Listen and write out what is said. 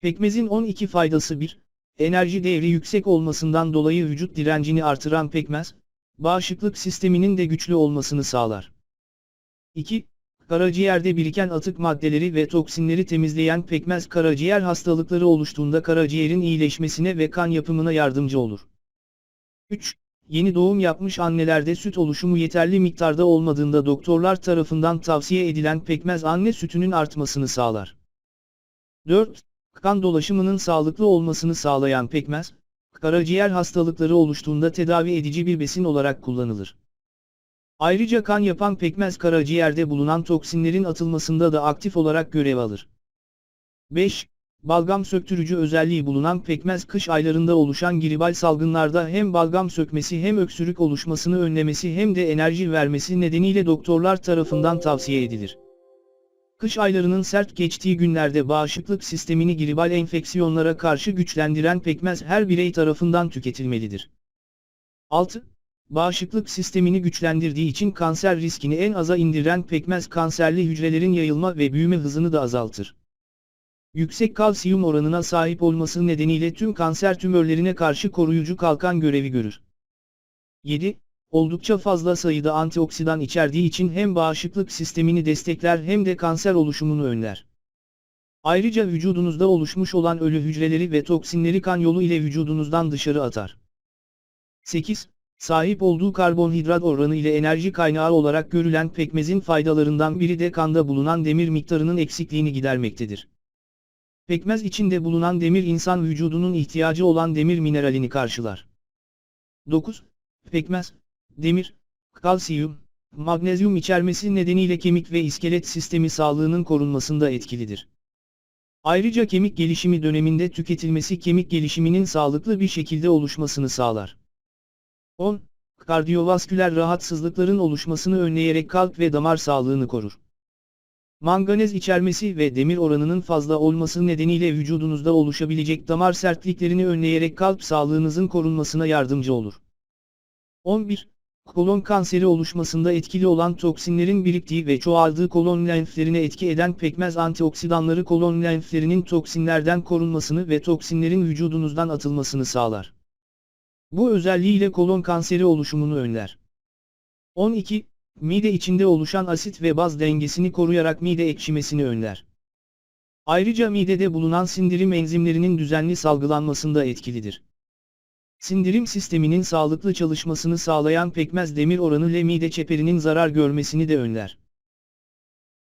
Pekmezin 12 faydası 1. Enerji değeri yüksek olmasından dolayı vücut direncini artıran pekmez, bağışıklık sisteminin de güçlü olmasını sağlar. 2. Karaciğerde biriken atık maddeleri ve toksinleri temizleyen pekmez karaciğer hastalıkları oluştuğunda karaciğerin iyileşmesine ve kan yapımına yardımcı olur. 3. Yeni doğum yapmış annelerde süt oluşumu yeterli miktarda olmadığında doktorlar tarafından tavsiye edilen pekmez anne sütünün artmasını sağlar. 4. Kan dolaşımının sağlıklı olmasını sağlayan pekmez, karaciğer hastalıkları oluştuğunda tedavi edici bir besin olarak kullanılır. Ayrıca kan yapan pekmez karaciğerde bulunan toksinlerin atılmasında da aktif olarak görev alır. 5. Balgam söktürücü özelliği bulunan pekmez kış aylarında oluşan gribal salgınlarda hem balgam sökmesi hem öksürük oluşmasını önlemesi hem de enerji vermesi nedeniyle doktorlar tarafından tavsiye edilir. Kış aylarının sert geçtiği günlerde bağışıklık sistemini gribal enfeksiyonlara karşı güçlendiren pekmez her birey tarafından tüketilmelidir. 6. Bağışıklık sistemini güçlendirdiği için kanser riskini en aza indiren pekmez kanserli hücrelerin yayılma ve büyüme hızını da azaltır. Yüksek kalsiyum oranına sahip olması nedeniyle tüm kanser tümörlerine karşı koruyucu kalkan görevi görür. 7. Oldukça fazla sayıda antioksidan içerdiği için hem bağışıklık sistemini destekler hem de kanser oluşumunu önler. Ayrıca vücudunuzda oluşmuş olan ölü hücreleri ve toksinleri kan yolu ile vücudunuzdan dışarı atar. 8. Sahip olduğu karbonhidrat oranı ile enerji kaynağı olarak görülen pekmezin faydalarından biri de kanda bulunan demir miktarının eksikliğini gidermektedir. Pekmez içinde bulunan demir insan vücudunun ihtiyacı olan demir mineralini karşılar. 9. Pekmez, demir, kalsiyum, magnezyum içermesi nedeniyle kemik ve iskelet sistemi sağlığının korunmasında etkilidir. Ayrıca kemik gelişimi döneminde tüketilmesi kemik gelişiminin sağlıklı bir şekilde oluşmasını sağlar. 10. Kardiyovasküler rahatsızlıkların oluşmasını önleyerek kalp ve damar sağlığını korur. Manganez içermesi ve demir oranının fazla olması nedeniyle vücudunuzda oluşabilecek damar sertliklerini önleyerek kalp sağlığınızın korunmasına yardımcı olur. 11. Kolon kanseri oluşmasında etkili olan toksinlerin biriktiği ve çoğaldığı kolon lenflerine etki eden pekmez antioksidanları kolon lenflerinin toksinlerden korunmasını ve toksinlerin vücudunuzdan atılmasını sağlar. Bu özelliğiyle kolon kanseri oluşumunu önler. 12. Mide içinde oluşan asit ve baz dengesini koruyarak mide ekşimesini önler. Ayrıca midede bulunan sindirim enzimlerinin düzenli salgılanmasında etkilidir. Sindirim sisteminin sağlıklı çalışmasını sağlayan pekmez demir oranı ile mide çeperinin zarar görmesini de önler.